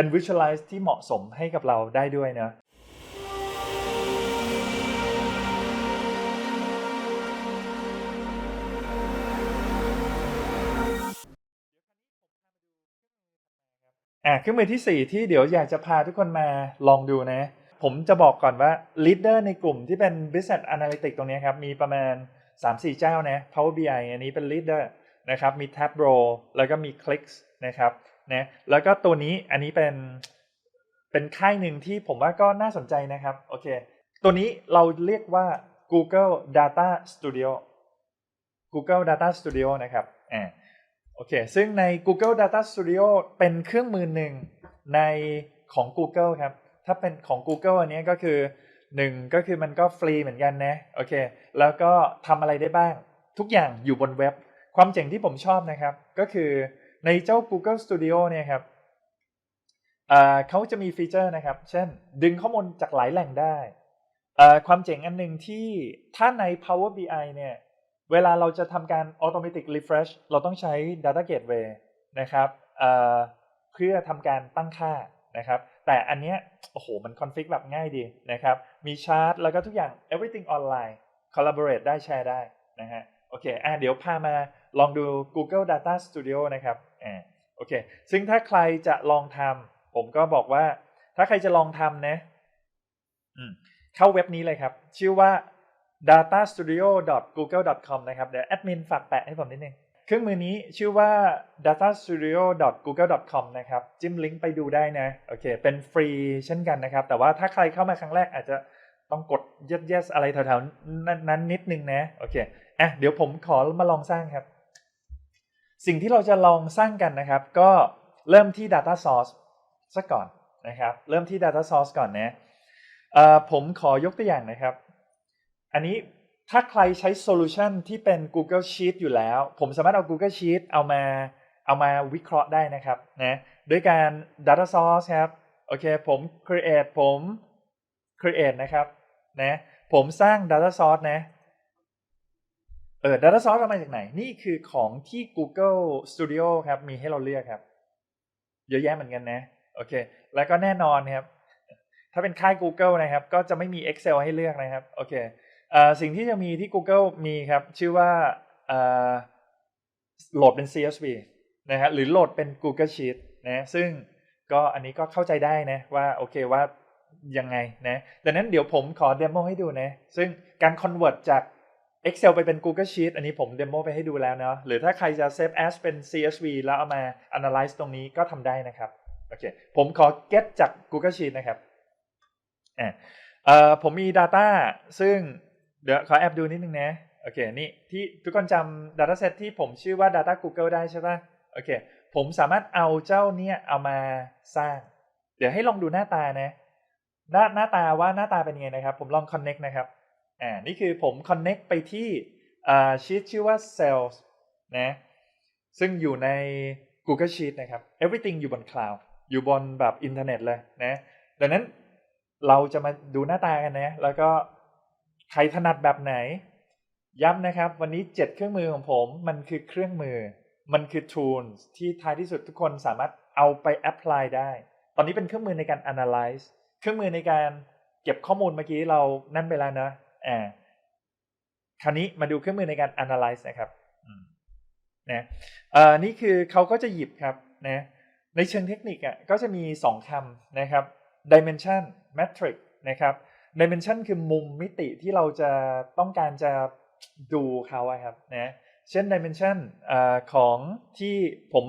เป็น visualize ที่เหมาะสมให้กับเราได้ด้วยนะอะเครื่องมือที่ 4 ที่เดี๋ยวอยากจะพาทุกคนมาลองดูนะ ผมจะบอกก่อนว่า leader ในกลุ่มที่เป็น business analytics ตรงนี้ครับ มีประมาณ 3-4 เจ้านะ Power BI อันนี้เป็น leader นะครับ มี Tableau แล้วก็มี Clicks นะครับ นะแล้วก็ตัวนี้อันนี้เป็นเป็นค่ายหนึ่งที่ผมว่าก็น่าสนใจนะครับโอเค ตัวนี้เราเรียกว่า Google Data Studio Google Data Studio นะครับอ่าโอเค ซึ่งใน Google Data Studio เป็นเครื่องมือหนึ่งในของ Google ครับ ถ้าเป็นของ Google อันนี้ก็คือหนึ่งก็คือมันก็ฟรีเหมือนกันนะ โอเค แล้วก็ทำอะไรได้บ้าง ทุกอย่างอยู่บนเว็บ ความเจ๋งที่ผมชอบนะครับ ก็คือ ในเจ้า Google Studio เนี่ยครับเขาจะมีฟีเจอร์นะครับ เช่น ดึงข้อมูลจากหลายแหล่งได้ ความเจ๋งอันหนึ่งที่ถ้าใน Power BI เนี่ย เวลาเราจะทำการ automatic refresh เราต้องใช้ data gateway นะครับเเพื่อทำการตั้งค่านะครับแต่อันเนี้ยโอ้โหมัน config แบบง่ายดีนะครับ มีชาร์ตแล้วก็ทุกอย่าง everything online collaborate ได้แชร์ได้นะฮะโอเคอะเดี๋ยวพามาลองดู Google Data Studio นะครับ อ่าโอเค ซึ่งถ้าใครจะลองทำผมก็บอกว่า ถ้าใครจะลองทำนะเข้าเว็บนี้เลยครับ ชื่อว่า datastudio.google.com นะครับเดี๋ยวแอดมินฝากแปะให้ผมนิดนึงเครื่องมือนี้ชื่อว่า datastudio.google.com นะครับ จิ้มลิงก์ไปดูได้นะ โอเค เป็นฟรีเช่นกันนะครับ แต่ว่าถ้าใครเข้ามาครั้งแรกอาจจะต้องกด yes yes อะไรแถวๆนั้นนั้นนิดนึงนะ โอเคอะเดี๋ยวผมขอมาลองสร้างครับ สิ่งที่เราจะลองสร้างกันนะครับ ก็เริ่มที่ data source ซะก่อนนะครับ เริ่มที่ data source ก่อนนะผมขอยกตัวอย่างนะครับ อันนี้ถ้าใครใช้โซลูชันที่เป็น Google Sheet อยู่แล้ว ผมสามารถเอา Google Sheet เอามาเอามาวิเคราะห์ได้นะครับนะด้วยการ data source ครับโอเคผม create ผม create นะครับนะผมสร้าง data source นะ เออ data source มาจากไหน นี่คือของที่ Google Studio ครับ มีให้เราเลือกครับ เยอะแยะเหมือนกันนะ โอเค แล้วก็แน่นอนครับ ถ้าเป็นค่าย Google นะครับ ก็จะไม่มี Excel ให้เลือกนะครับ โอเคเอ่อสิ่งที่จะมีที่ Google มีครับ ชื่อว่าเอ่อโหลดเป็น CSV นะฮะหรือโหลดเป็น Google Sheet นะซึ่งก็อันนี้ก็เข้าใจได้นะว่าโอเคว่ายังไงนะดังนั้นเดี๋ยวผมขอเดโมให้ดูนะ ซึ่งการ convert จาก Excel ไปเป็น Google Sheet อันนี้ผมเดโมไปให้ดูแล้วเนาะหรือถ้าใครจะ save as เป็น CSV แล้วเอามา analyze ตรงนี้ก็ทำได้นะครับโอเคผมขอ get จาก Google Sheet นะครับอ่าเอ่อผมมี Data ซึ่งเดี๋ยวขอแอบดูนิดนึงนะโอเคนี่ที่ทุกคนจำ Dataset ที่ผมชื่อว่า Data Google ได้ใช่ปะโอเคผมสามารถเอาเจ้าเนี้ยเอามาสร้าง เดี๋ยวให้ลองดูหน้าตานะหน้าหน้าตาว่าหน้าตาเป็นยังไงนะครับ ผมลอง connect นะครับ อ่านี่คือผม connect ไปที่ชีตชื่อว่า Sales นะซึ่งอยู่ใน Google Sheet นะครับ everything อยู่บน cloud อยู่บนแบบอินเทอร์เน็ตเลยนะดังนั้นเราจะมาดูหน้าตากันนะ แล้วก็ใครถนัดแบบไหน ย้ำนะครับ วันนี้ 7 เครื่องมือของผม มันคือเครื่องมือ มันคือ tools ที่ท้ายที่สุดทุกคนสามารถเอาไป apply ได้ ตอนนี้เป็นเครื่องมือในการ analyze เครื่องมือในการเก็บข้อมูลเมื่อกี้เรานั่นไปแล้วนะ อ่าคราวนี้มาดูเครื่องมือในการ analyze นะครับนะเอ่อนี่คือเขาก็จะหยิบครับนะในเชิงเทคนิคอะก็จะมี 2คำนะครับ dimension metric นะครับ dimension คือมุมมิติที่เราจะต้องการจะดูเขาครับนะเช่น dimension อของที่ผม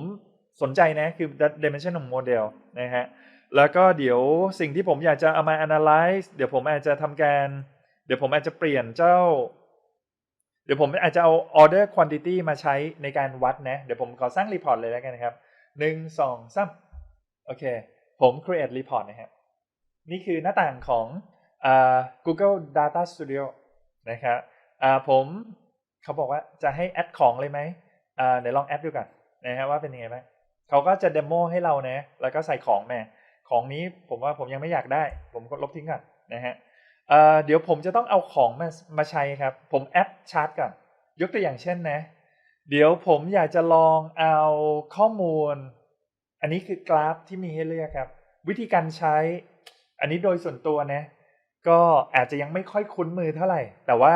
สนใจนะคือ dimension ของโมเดลนะฮะแล้วก็เดี๋ยวสิ่งที่ผมอยากจะเอามา analyze เดี๋ยวผมอาจจะทำการ ดี๋ยวผมอาจจะเปลี่ยนเจ้า เดี๋ยวผมอาจจะเอา order quantity มาใช้ในการวัดนะ เดี๋ยวผมขอสร้าง report เลยแล้วกันนะครับหนึ่งสองสามโอเค ผม create report นะครับ นี่คือหน้าต่างของอ Google Data Studio นะครับอ่าผมเขาบอกว่าจะให้แอดของเลยไหมอ่าเดี๋ยวลองแอดดูก่อนนะฮะว่าเป็นยังไงบ้างเขาก็จะเดโมให้เรานะ แล้วก็ใส่ของมา ของนี้ผมว่าผมยังไม่อยากได้ ผมก็ลบทิ้งก่อนนะฮะ เอ่อเดี๋ยวผมจะต้องเอาของมามาใช้ครับ ผมแอดชาร์ตก่อน ยกตัวอย่างเช่นนะ เดี๋ยวผมอยากจะลองเอาข้อมูล อันนี้คือกราฟที่มีให้เลือกครับ วิธีการใช้ อันนี้โดยส่วนตัวนะ ก็อาจจะยังไม่ค่อยคุ้นมือเท่าไหร่ แต่ว่า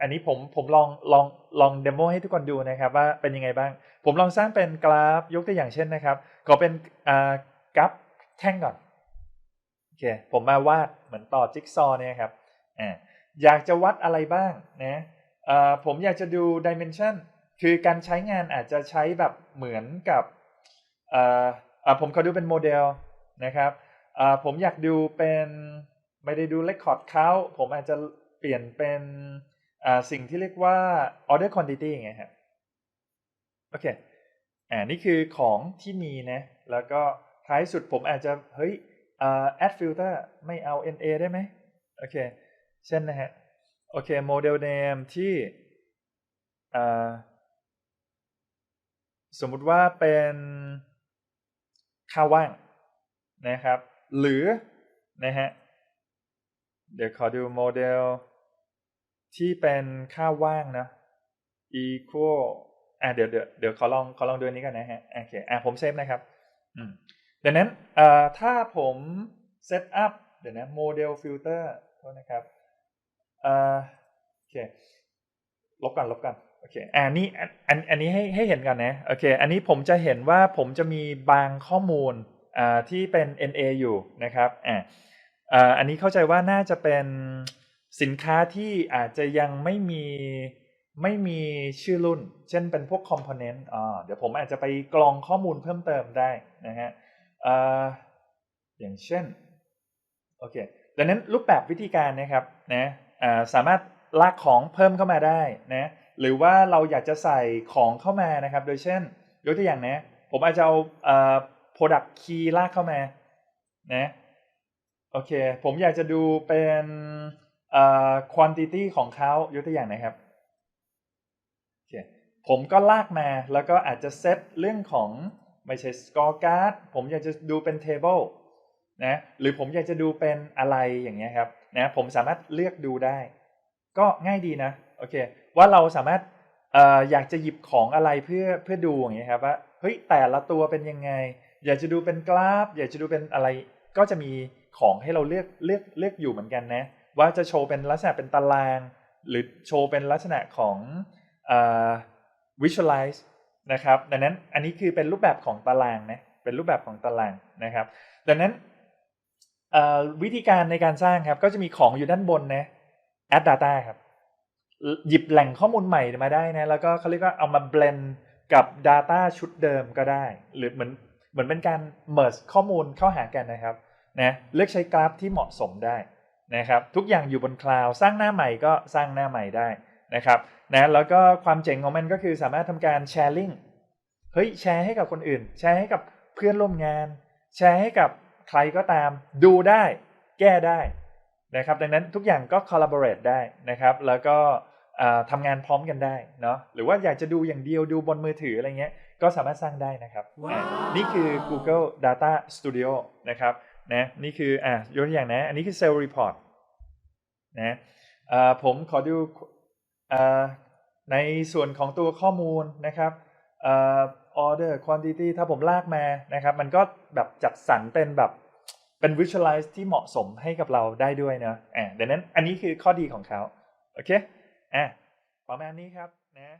อันนี้ผมผมลองลองลองเดโมให้ทุกคนดูนะครับว่าเป็นยังไงบ้าง ผมลองสร้างเป็นกราฟยกตัวอย่างเช่นนะครับขอเป็นกราฟแท่งก่อน อเคผมมาวาดเหมือนต่อจิ๊กซอว์เนี่ยครับอ่าอยากจะวัดอะไรบ้างนะอ่อผมอยากจะดู dimension คือการใช้งานอาจจะใช้แบบเหมือนกับอ่ออ่าผมขอดูเป็นโมเดลนะครับอ่าผมอยากดูเป็นไม่ได้ดู record count ผมอาจจะเปลี่ยนเป็นอ่าสิ่งที่เรียกว่า order quantity ไงครับโอเคอ่านี่คือของที่มีนะแล้วก็ท้ายสุดผมอาจจะเฮ้ย อ่า add filter ไม่เอา NA ได้ไหมโอเค เช่นนะฮะ โอเคโมเดล name ที่สมมุติว่าเป็นค่าว่างนะครับ หรือนะฮะ เดี๋ยวขอดูโมเดลที่เป็นค่าว่างนะ equal อะเดี๋ยวเดี๋ยวเดี๋ยวขอลองขอลองดูอันนี้กันนะฮะ โอเค อะผมเซฟนะครับ อืม ดังนั้นถ้าผมเซตอัพเดี๋ยวนะโมเดลฟิลเตอร์โทษนะครับโอเคลบกันลบกันโอเคอ่านี่อันอันนี้ให้ให้เห็นกันนะโอเคอันนี้ผมจะเห็นว่าผมจะมีบางข้อมูลอ่าที่เป็น NA อยู่นะครับอ่าอันนี้เข้าใจว่าน่าจะเป็นสินค้าที่อาจจะยังไม่มีไม่มีชื่อรุ่น เช่นเป็นพวกคอมโพเนนต์อ่าเดี๋ยวผมอาจจะไปกรองข้อมูลเพิ่มเติมได้นะฮะ อย่างเช่นโอเคดังนั้นรูปแบบวิธีการนะครับนะสามารถลากของเพิ่มเข้ามาได้นะหรือว่าเราอยากจะใส่ของเข้ามานะครับ โดยเช่นยกตัวอย่างนะผมอาจจะเอา product key ลากเข้ามานะโอเค ผมอยากจะดูเป็นเอ่อ quantity ของเขายกตัวอย่างนะครับโอเคผมก็ลากมาแล้วก็อาจจะเซตเรื่องของ ไม่ใช่ score card ผมอยากจะดูเป็น table นะหรือผมอยากจะดูเป็นอะไรอย่างเงี้ยครับนะผมสามารถเลือกดูได้ ก็ง่ายดีนะโอเคว่าเราสามารถอออยากจะหยิบของอะไรเพื่อเพื่อดูอย่างเงี้ยครับว่าเฮ้ยแต่ละตัวเป็นยังไง อยากจะดูเป็นกราฟ อยากจะดูเป็นอะไรก็จะมีของให้เราเลือกเลือกเลือกอยู่เหมือนกันนะ ว่าจะโชว์เป็นลักษณะเป็นตาราง หรือโชว์เป็นลักษณะของ visualize นะครับ ดังนั้นอันนี้คือเป็นรูปแบบของตารางนะเป็นรูปแบบของตารางนะครับ ดังนั้นวิธีการในการสร้างครับ ก็จะมีของอยู่ด้านบนนะ add data ครับ หยิบแหล่งข้อมูลใหม่มาได้นะ แล้วก็เขาเรียกว่าเอามา blend กับ data ชุดเดิมก็ได้ หรือเหมือนเหมือนเป็นการ merge ข้อมูลเข้าหากันนะครับนะเลือกใช้กราฟที่เหมาะสมได้นะครับ ทุกอย่างอยู่บนคลาวด์สร้างหน้าใหม่ก็สร้างหน้าใหม่ได้ นะครับนะแล้วก็ความเจ๋งของมันก็คือสามารถทำการ sharing เฮ้ยแชร์ให้กับคนอื่น แชร์ให้กับเพื่อนร่วมงาน แชร์ให้กับใครก็ตาม ดูได้ แก้ได้นะครับดังนั้นทุกอย่างก็ collaborate ได้นะครับแล้วก็อ่าทำงานพร้อมกันได้เนาะหรือว่าอยากจะดูอย่างเดียวดูบนมือถืออะไรเงี้ยก็สามารถสร้างได้นะครับว้าวอะนี่คือ Google Data Studio นะครับนะนี่คืออะยกตัวอย่างนะ อันนี้คือ Sales Report นะอ่าผมขอดูอ่า ในส่วนของตัวข้อมูลนะครับออเดอร์ควอนติตี้ถ้าผมลากมานะครับมันก็แบบจัดสรรเป็นแบบเป็น visualize ที่เหมาะสมให้กับเราได้ด้วยนะอ่าดังนั้นอันนี้คือข้อดีของเขา โอเคอะประมาณนี้ครับนะ